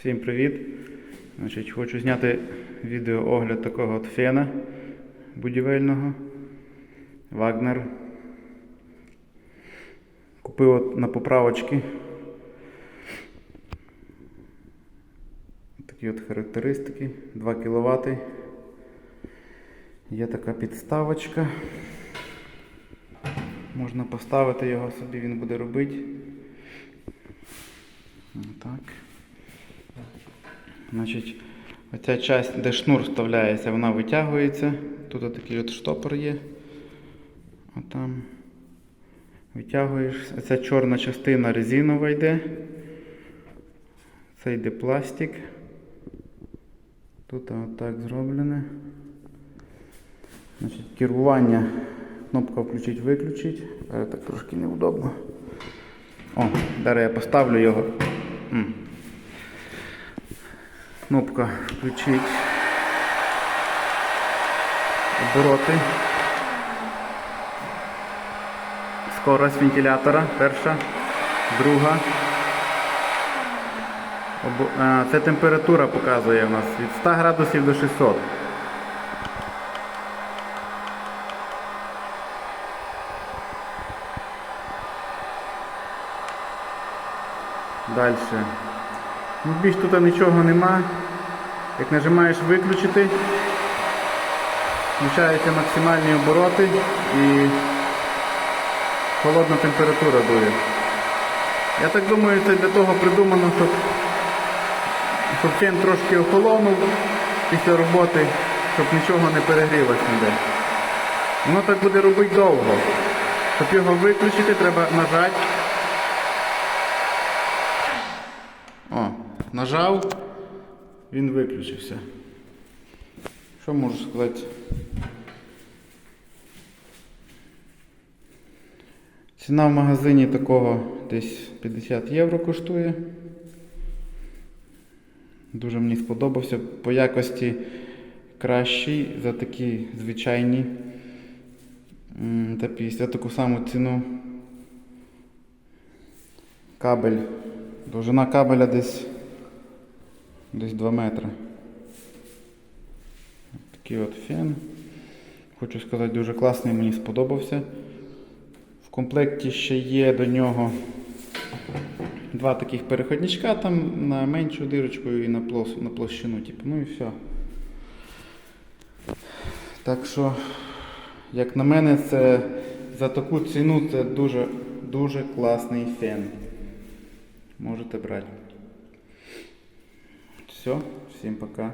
Всім привіт! Значить, хочу зняти відео огляд такого от фена будівельного Вагнер. Купив от на поправочки. Такі от характеристики. 2 кВт. Є така підставочка. Можна поставити його собі, він буде робити. Так. Значить, оця часть, де шнур вставляється, вона витягується. Тут такий от штопор є. А там витягуєш. Оця чорна частина резинова йде. Це йде пластик. Тут отак зроблене. Значить, керування. Кнопка включить-виключить. Але так трошки неудобно. О, зараз я поставлю його. Кнопка включить. Обороти. Скорость вентилятора. Перша, друга. Це температура показує у нас від 100 градусів до 600. Далі. Ну, більш тут нічого нема. Як нажимаєш виключити, включаються максимальні обороти і холодна температура дує. Я так думаю, це для того придумано, щоб, щоб фен трошки охолонув після роботи, щоб нічого не перегрілося ніде. Воно так буде робити довго. Щоб його виключити, треба нажати. О, нажав, він виключився. Що можу сказати? Ціна в магазині такого десь 50 євро коштує. Дуже мені сподобався. По якості кращий за такі звичайні. Та після таку саму ціну. Кабель. Довжина кабеля десь, десь 2 метри. Такий от фен. Хочу сказати, дуже класний, мені сподобався. В комплекті ще є до нього два таких переходничка там на меншу дирочку і на, плос, на площину. Типу. Ну і все. Так що, як на мене, це за таку ціну це дуже, дуже класний фен. Можете брати. Все, всім пока.